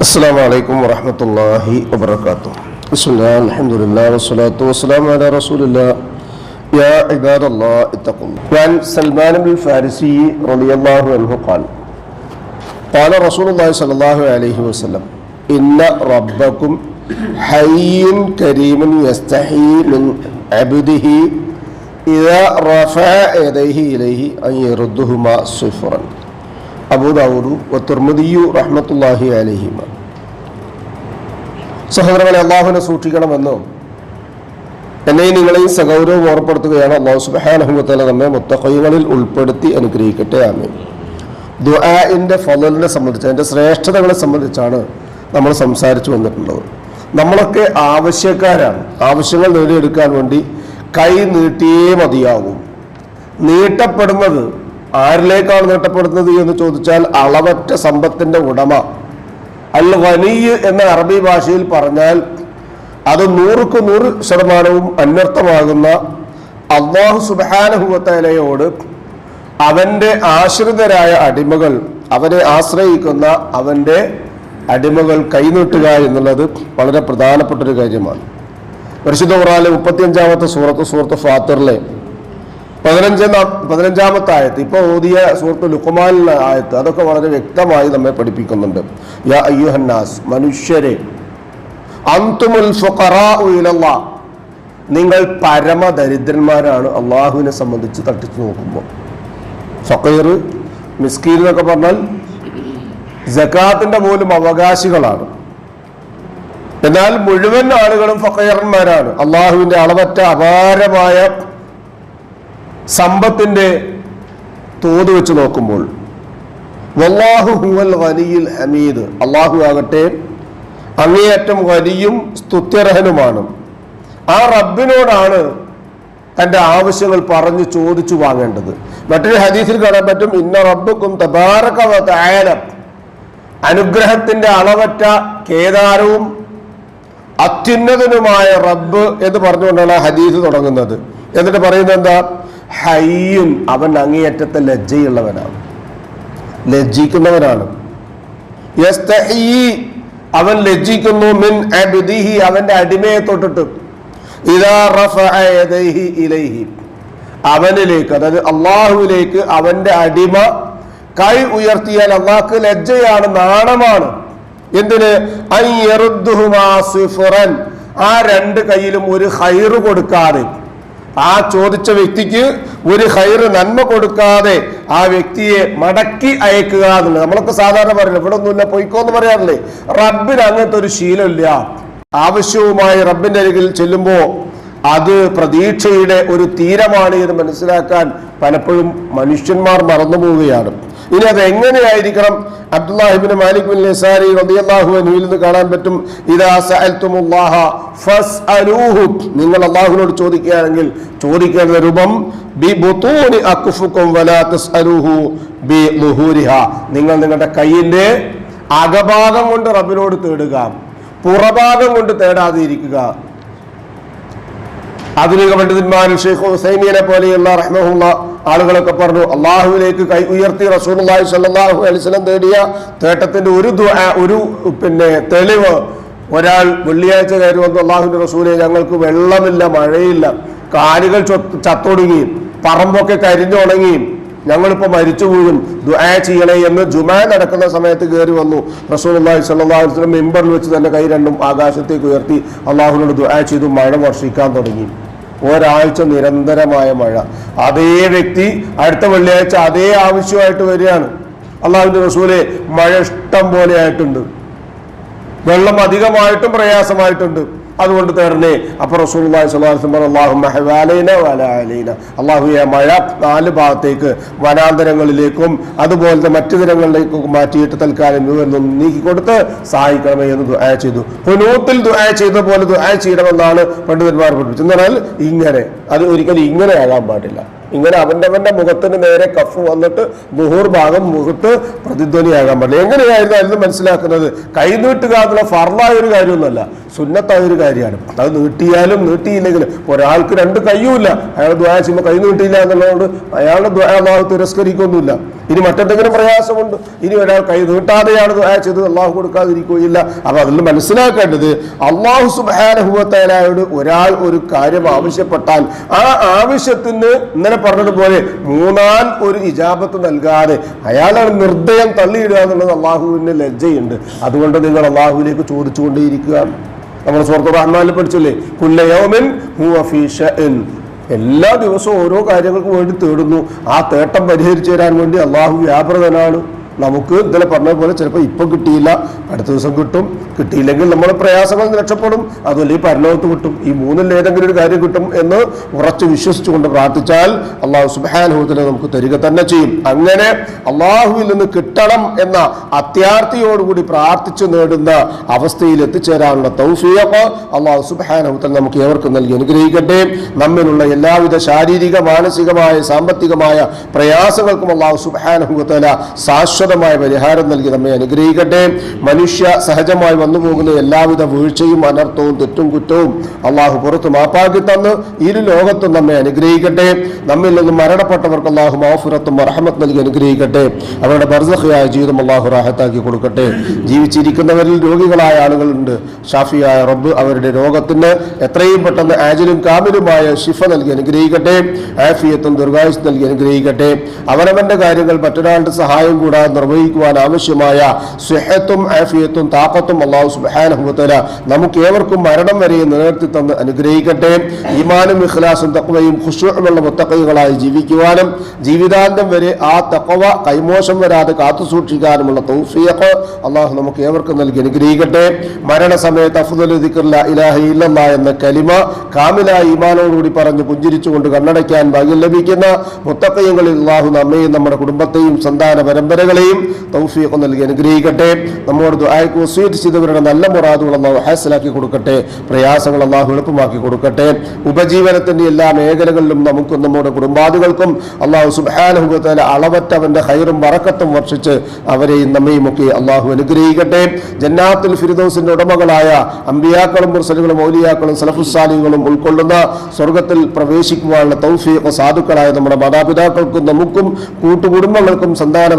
السلام عليكم ورحمة الله وبركاته بسم الله الحمد لله والصلاة والسلام على رسول الله يا عباد الله اتقوا الله وعن سلمان بن الفارسي رضي الله عنه قال قال رسول الله صلى الله عليه وسلم إن ربكم حي كريم يستحي من عبده إذا رفع يديه إليه أن يردهما صفرا അബൂദാവൂദു വത്തുർമുദിയു റഹ്മത്തുല്ലാഹി അലഹിമ. സഹോദരങ്ങളെ അള്ളാഹുവിനെ സൂക്ഷിക്കണമെന്നും എന്നെയും നിങ്ങളെയും സഗൗരവം ഓർപ്പെടുത്തുകയാണ് അള്ളാഹു സുബാനഹുമത്തല നമ്മെ മുത്തഖൈകളിൽ ഉൾപ്പെടുത്തി അനുഗ്രഹിക്കട്ടെ ആമേ ദുആഇന്റെ ഫലലിനെ സംബന്ധിച്ച് അതിന്റെ ശ്രേഷ്ഠതകളെ സംബന്ധിച്ചാണ് നമ്മൾ സംസാരിച്ചു വന്നിട്ടുള്ളത്. നമ്മളൊക്കെ ആവശ്യക്കാരാണ്. ആവശ്യങ്ങൾ നേടിയെടുക്കാൻ വേണ്ടി കൈ നീട്ടിയേ മതിയാകും നീട്ടപ്പെടുന്നത് ആരിലേക്കാണ് നേട്ടപ്പെടുന്നത് എന്ന് ചോദിച്ചാൽ അളവറ്റ സമ്പത്തിന്റെ ഉടമ. അൽ വനീയ് എന്ന അറബി ഭാഷയിൽ പറഞ്ഞാൽ അത് നൂറുക്ക് നൂറ് ശതമാനവും അന്വർത്ഥമാകുന്ന അള്ളാഹു സുബാനഹുവത്തലയോട് അവന്റെ ആശ്രിതരായ അടിമകൾ അവരെ ആശ്രയിക്കുന്ന അവന്റെ അടിമകൾ കൈനീട്ടുക എന്നുള്ളത് വളരെ പ്രധാനപ്പെട്ട ഒരു കാര്യമാണ്. പരിശുദ്ധ ഖുറാനിലെ മുപ്പത്തിയഞ്ചാമത്തെ സൂറത്ത് സൂറത്ത് ഫാത്തറിലെ പതിനഞ്ചാം പതിനഞ്ചാമത്തെ ആയത്ത് ഇപ്പൊ ഓതിയ സുഹൃത്ത് ലുക്കുമാലിലെ ആയത്ത് അതൊക്കെ വളരെ വ്യക്തമായി നമ്മെ പഠിപ്പിക്കുന്നുണ്ട്. യാ അയ്യുഹന്നാസ് മനുഷ്യരെ അന്തുമുൽ ദരിദ്രന്മാരാണ് നിങ്ങൾ അള്ളാഹുവിനെ സംബന്ധിച്ച് തട്ടിച്ചു നോക്കുമ്പോൾ. ഫക്കീർ മിസ്കീൻ എന്നൊക്കെ പറഞ്ഞാൽ ജക്കാത്തിന്റെ പോലും അവകാശികളാണ്. എന്നാൽ മുഴുവൻ ആളുകളും ഫക്കീറന്മാരാണ് അള്ളാഹുവിന്റെ അളവറ്റ അപാരമായ സമ്പത്തിന്റെ തോത് വെച്ച് നോക്കുമ്പോൾ വല്ലാഹു ഹുവൽ ഹമീദ് അള്ളാഹു ആകട്ടെ അങ്ങേയറ്റം വലിയും സ്തുത്യർഹനുമാണ്. ആ റബ്ബിനോടാണ് തന്റെ ആവശ്യങ്ങൾ പറഞ്ഞു ചോദിച്ചു വാങ്ങേണ്ടത്. മറ്റൊരു ഹദീസിൽ കാണാൻ പറ്റും ഇന്ന റബ്ബുക്കും തബാറക അനുഗ്രഹത്തിന്റെ അളവറ്റ കേദാരവും അത്യുന്നതനുമായ റബ്ബ് എന്ന് പറഞ്ഞുകൊണ്ടാണ് ഹദീസ് തുടങ്ങുന്നത്. എന്നിട്ട് പറയുന്നത് എന്താ? ഹയ്യുൻ അവൻ അങ്ങേയറ്റത്തെ ലജ്ജയുള്ളവനാണ്. ലജ്ജിക്കുന്നവനാണ്. അവൻ ലജ്ജിക്കുന്നു മിൻ അബ്ദിഹി അടിമയെ തൊട്ടിട്ട്. ഇലൈഹി. അവനിലേക്ക് അതായത് അള്ളാഹുവിലേക്ക് അവന്റെ അടിമ കൈ ഉയർത്തിയാൽ അള്ളാഹ്ക്ക് ലജ്ജയാണ് നാണമാണ്. എന്തിന്? ആ രണ്ട് കയ്യിലും ഒരു ഹൈറ് കൊടുക്കാതെ. ആ ചോദിച്ച വ്യക്തിക്ക് ഒരു ഹൈറ് നന്മ കൊടുക്കാതെ ആ വ്യക്തിയെ മടക്കി അയക്കുക എന്നുള്ളത്. നമ്മളൊക്കെ സാധാരണ പറയില്ല ഇവിടെ ഒന്നുമില്ല പൊയ്ക്കോന്ന് പറയാറില്ലേ? റബ്ബിന് അങ്ങനത്തെ ഒരു ശീലമില്ല. ആവശ്യവുമായി റബ്ബിന്റെ അരികിൽ ചെല്ലുമ്പോൾ അത് പ്രതീക്ഷയുടെ ഒരു തീരമാണ് എന്ന് മനസ്സിലാക്കാൻ പലപ്പോഴും മനുഷ്യന്മാർ മറന്നു പോവുകയാണ് ഇനി അത് എങ്ങനെയായിരിക്കണം? അബ്ദുല്ലാഹിബിൻ മാലിക് ബിൻ നിസാരി റളിയല്ലാഹു അൻഹുവിൽ നിന്ന് കാണാൻ പറ്റും. ഇദാ സഅൽതുമുല്ലാഹ ഫസ്അലൂഹു. നിങ്ങൾ അല്ലാഹുവിനോട് ചോദിക്കുകയാണെങ്കിൽ ചോദിക്കേണ്ട രൂപം ബി ബുതൂനി അക്ഫുക്കും വലാ തസ്അലൂഹു ബി ളുഹൂരിഹ നിങ്ങൾ നിങ്ങളുടെ കയ്യിന്റെ അകഭാഗം കൊണ്ട് റബ്ബിനോട് തേടുക പുറഭാഗം കൊണ്ട് തേടാതെ ഇരിക്കുക ആധുനിക പണ്ഡിതന്മാരിൽ ഷെയ്ഖ് ഹുസൈമിയനെ പോലെയുള്ള റഹ്മുള്ള ആളുകളൊക്കെ പറഞ്ഞു അള്ളാഹുവിലേക്ക് കൈ ഉയർത്തി റസൂലുള്ളാഹി സല്ലാഹു അലൈഹി വസല്ലം തേടിയ തേട്ടത്തിന്റെ ഒരു ഒരു പിന്നെ തെളിവ് ഒരാൾ വെള്ളിയാഴ്ച കയറി വന്നു അള്ളാഹുവിന്റെ റസൂലെ ഞങ്ങൾക്ക് വെള്ളമില്ല മഴയില്ല കാലുകൾ ചത്തൊടുങ്ങിയും പറമ്പൊക്കെ കരിഞ്ഞുണങ്ങിയും ഞങ്ങളിപ്പോ മരിച്ചു പോകും ദുആ ചെയ്യണേ എന്ന് ജുമാ നടക്കുന്ന സമയത്ത് കയറി വന്നു. റസൂലുള്ളാഹി സ്വല്ലല്ലാഹു അലൈഹി വസല്ലം മെമ്പറിൽ വെച്ച് തന്നെ കൈ രണ്ടും ആകാശത്തേക്ക് ഉയർത്തി അള്ളാഹുവിനോട് ദുആ ചെയ്തു മഴ വർഷിക്കാൻ തുടങ്ങി. ഒരാഴ്ച നിരന്തരമായ മഴ. അതേ വ്യക്തി അടുത്ത വെള്ളിയാഴ്ച അതേ ആവശ്യമായിട്ട് വരികയാണ്. അള്ളാഹുവിന്റെ റസൂലെ മഴ ഇഷ്ടം പോലെ ആയിട്ടുണ്ട്. വെള്ളം അധികമായിട്ടും പ്രയാസമായിട്ടുണ്ട്. അതുകൊണ്ട് തന്നെ അപ്പൊ റസൂലുള്ളാഹി സ്വല്ലല്ലാഹു അലൈഹി വസല്ലം പറഞ്ഞു, "അല്ലാഹുമ്മ വലാ അലൈന." അല്ലാഹുവേ മഴ നാല് ഭാഗത്തേക്ക് വനാന്തരങ്ങളിലേക്കും അതുപോലത്തെ മറ്റു ദിനങ്ങളിലേക്കും മാറ്റിയിട്ട് തൽക്കാലം ഇവരൊന്നും നീക്കി കൊടുത്ത് സഹായിക്കണമേ എന്ന് ദുആ ചെയ്തു. ഹുനൂത്തിൽ ദുആ ചെയ്ത പോലെ ദുആ ചെയ്യണമെന്നാണ് പണ്ഡിതന്മാർ പഠിപ്പിച്ചത്. എന്നാൽ ഇങ്ങനെ അത് ഒരിക്കലും ഇങ്ങനെ ആകാൻ പാടില്ല. ഇങ്ങനെ അവന്റെവന്റെ മുഖത്തിന് നേരെ കഫ് വന്നിട്ട് മുഹൂർ ഭാഗം മുഖത്ത് പ്രതിധ്വനിയാകാൻ പാടില്ല. എങ്ങനെയായിരുന്നു അതിൽ മനസ്സിലാക്കുന്നത്? കൈ നീട്ടുക എന്നുള്ള ഫർലായ ഒരു കാര്യമൊന്നുമല്ല. സുന്നത്തായ ഒരു കാര്യമാണ്. അത് നീട്ടിയാലും നീട്ടിയില്ലെങ്കിലും ഒരാൾക്ക് രണ്ട് കയ്യുമില്ല അയാൾ ദ്വായ ചെയ്യുമ്പോൾ കൈ നീട്ടിയില്ല എന്നുള്ളതുകൊണ്ട് അയാളുടെ ദ്വായ തിരസ്കരിക്കൊന്നുമില്ല. ഇനി മറ്റെന്തെങ്കിലും പ്രയാസമുണ്ട്? ഇനി ഒരാൾ കൈ നീട്ടാതെയാണ് ചെയ്തത് അള്ളാഹു കൊടുക്കാതിരിക്കുകയില്ല. അപ്പൊ അതിൽ മനസ്സിലാക്കേണ്ടത് അള്ളാഹു സുബാനഹുവത്തലായോട് ഒരാൾ ഒരു കാര്യം ആവശ്യപ്പെട്ടാൽ ആ ആവശ്യത്തിന് ഇന്നലെ പറഞ്ഞതുപോലെ മൂന്നാം ഒരു ഇജാബത്ത് നൽകാതെ അയാളാണ് നിർദ്ദയം തള്ളിയിടുക എന്നുള്ളത് അള്ളാഹുവിന് ലജ്ജയുണ്ട്. അതുകൊണ്ട് നിങ്ങൾ അള്ളാഹുവിലേക്ക് ചോദിച്ചുകൊണ്ടേയിരിക്കുക. നമ്മൾ സുഹൃത്തു റഹ്മാനിൽ പഠിച്ചില്ലേ? ഹുവ ഫീ. എല്ലാ ദിവസവും ഓരോ കാര്യങ്ങൾക്ക് വേണ്ടി തേടുന്നു. ആ തേട്ടം പരിഹരിച്ചു തരാൻ വേണ്ടി അള്ളാഹു വ്യാപൃതനാണ്. നമുക്ക് ഇന്നലെ പറഞ്ഞ പോലെ ചിലപ്പോൾ ഇപ്പം കിട്ടിയില്ല അടുത്ത ദിവസം കിട്ടും. കിട്ടിയില്ലെങ്കിൽ നമ്മൾ പ്രയാസങ്ങൾ രക്ഷപ്പെടും അതുമല്ല ഈ പരലോകത്ത് കിട്ടും. ഈ മൂന്നിൽ ഏതെങ്കിലും ഒരു കാര്യം കിട്ടും എന്ന് ഉറച്ചു വിശ്വസിച്ചുകൊണ്ട് പ്രാർത്ഥിച്ചാൽ അള്ളാഹു സുബാനുഭവത്തിന് നമുക്ക് തരിക തന്നെ ചെയ്യും. അങ്ങനെ അള്ളാഹുവിൽ നിന്ന് കിട്ടണം എന്ന അത്യാർത്ഥിയോടുകൂടി പ്രാർത്ഥിച്ചു നേടുന്ന അവസ്ഥയിൽ എത്തിച്ചേരാനുള്ള തൗഫിയപ്പ് അള്ളാഹു സുബാനുഭവത്തിൽ നമുക്ക് ഏവർക്കും നൽകി അനുഗ്രഹിക്കട്ടെ. നമ്മിലുള്ള എല്ലാവിധ ശാരീരിക മാനസികമായ സാമ്പത്തികമായ പ്രയാസങ്ങൾക്കും അള്ളാഹു സുബാനുഭവത്തല ശാശ്വതമായ പരിഹാരം നൽകി നമ്മെ അനുഗ്രഹിക്കട്ടെ. മനുഷ്യ സഹജമായി വന്നു പോകുന്ന എല്ലാവിധ വീഴ്ചയും അനർത്ഥവും തെറ്റും കുറ്റവും അള്ളാഹു പുറത്ത് മാപ്പാക്കി തന്ന് ഇരു ലോകത്തും നമ്മെ അനുഗ്രഹിക്കട്ടെ. നമ്മിൽ നിന്ന് മരണപ്പെട്ടവർക്ക് അള്ളാഹു മാഫുറത്തും റഹമത്ത് നൽകി അനുഗ്രഹിക്കട്ടെ. അവരുടെ ബർസഹയായ ജീവിതം അള്ളാഹു റാഹത്താക്കി കൊടുക്കട്ടെ. ജീവിച്ചിരിക്കുന്നവരിൽ രോഗികളായ ആളുകളുണ്ട്. ഷാഫിയായ റബ്ബ് അവരുടെ രോഗത്തിന് എത്രയും പെട്ടെന്ന് ആജിലും കാമിലുമായ ഷിഫ നൽകി അനുഗ്രഹിക്കട്ടെ. ആഫിയത്തും ദുർഗായുസ് നൽകി അനുഗ്രഹിക്കട്ടെ. അവനവന്റെ കാര്യങ്ങൾ മറ്റൊരാളുടെ സഹായം കൂടാതെ നിർവഹിക്കുവാൻ ആവശ്യമായ സ്വഹത്തും ആഫിയത്തും താപത്തും അള്ളാഹു സുബാനഹുബത്തല നമുക്ക് ഏവർക്കും മരണം വരെ നിലനിർത്തി തന്ന് അനുഗ്രഹിക്കട്ടെ. ഈമാനും ഇഖ്ലാസും തക്വയും ഖുഷുമുള്ള മുത്തക്കൈകളായി ജീവിക്കുവാനും ജീവിതാന്തം വരെ ആ തക്കവ കൈമോശം വരാതെ കാത്തു സൂക്ഷിക്കാനുമുള്ള തൗഫീഖ് അള്ളാഹു നമുക്ക് ഏവർക്കും നൽകി അനുഗ്രഹിക്കട്ടെ. മരണസമയത്ത് അഫ്ദൽ ദിക്റില്ല ഇലാഹ ഇല്ലല്ലാ എന്ന കലിമ കാമിലായ ഈമാനോടുകൂടി പറഞ്ഞ് പുഞ്ചിരിച്ചുകൊണ്ട് കണ്ണടയ്ക്കാൻ ഭാഗ്യം ലഭിക്കുന്ന മുത്തക്കയങ്ങളിൽ അള്ളാഹു നമ്മയും നമ്മുടെ കുടുംബത്തെയും സന്താന പരമ്പരകളെയും തൗഫീഖ് നൽകി അനുഗ്രഹിക്കട്ടെ. നമ്മോട് ദുആയ്ക്ക് സ്വീറ്റ് ചെയ്തവരുടെ നല്ല മുറാദുകൾ അള്ളാഹു ഹാസിലാക്കി കൊടുക്കട്ടെ. പ്രയാസങ്ങൾ അള്ളാഹു എളുപ്പമാക്കി കൊടുക്കട്ടെ. ഉപജീവനത്തിന്റെ എല്ലാ മേഖലകളിലും നമുക്കും നമ്മുടെ കുടുംബാദികൾക്കും അള്ളാഹു സുബാനുഭവത്തിലെ അളവറ്റ അവന്റെ ഹൈറും വറക്കത്തും വർഷിച്ച് അവരെയും നമ്മയും ഒക്കെ അള്ളാഹു അനുഗ്രഹിക്കട്ടെ. ജന്നാത്തുൽ ഫിരിദോസിന്റെ ഉടമകളായ അമ്പിയാക്കളും മുർസലുകളും ഔലിയാക്കളും സലഫുസാലികളും ഉൾക്കൊള്ളുന്ന സ്വർഗത്തിൽ പ്രവേശിക്കുവാനുള്ള തൗഫീഖ് സാധുക്കളായ നമ്മുടെ മാതാപിതാക്കൾക്കും നമുക്കും കൂട്ടുകുടുംബങ്ങൾക്കും സന്താന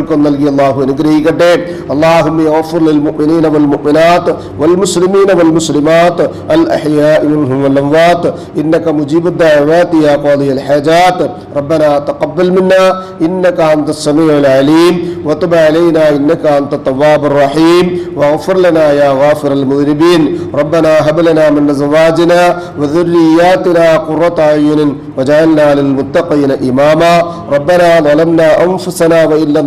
പരമ്പരകൾക്കും നൽകി അള്ളാഹു അനുഗ്രഹിക്കട്ടെ അള്ളാഹുമ്മ يغفر للمؤمنين والمؤمنات والمسلمين والمسلمات الأحياء منهم والأموات إنك مجيب الدعوات يا قاضي الحاجات ربنا تقبل منا إنك أنت السميع العليم وتب علينا إنك أنت التواب الرحيم واغفر لنا يا غافر المذنبين ربنا هب لنا من أزواجنا وذرياتنا قرة أعين وجعلنا للمتقين إماما ربنا ظلمنا أنفسنا وإن لم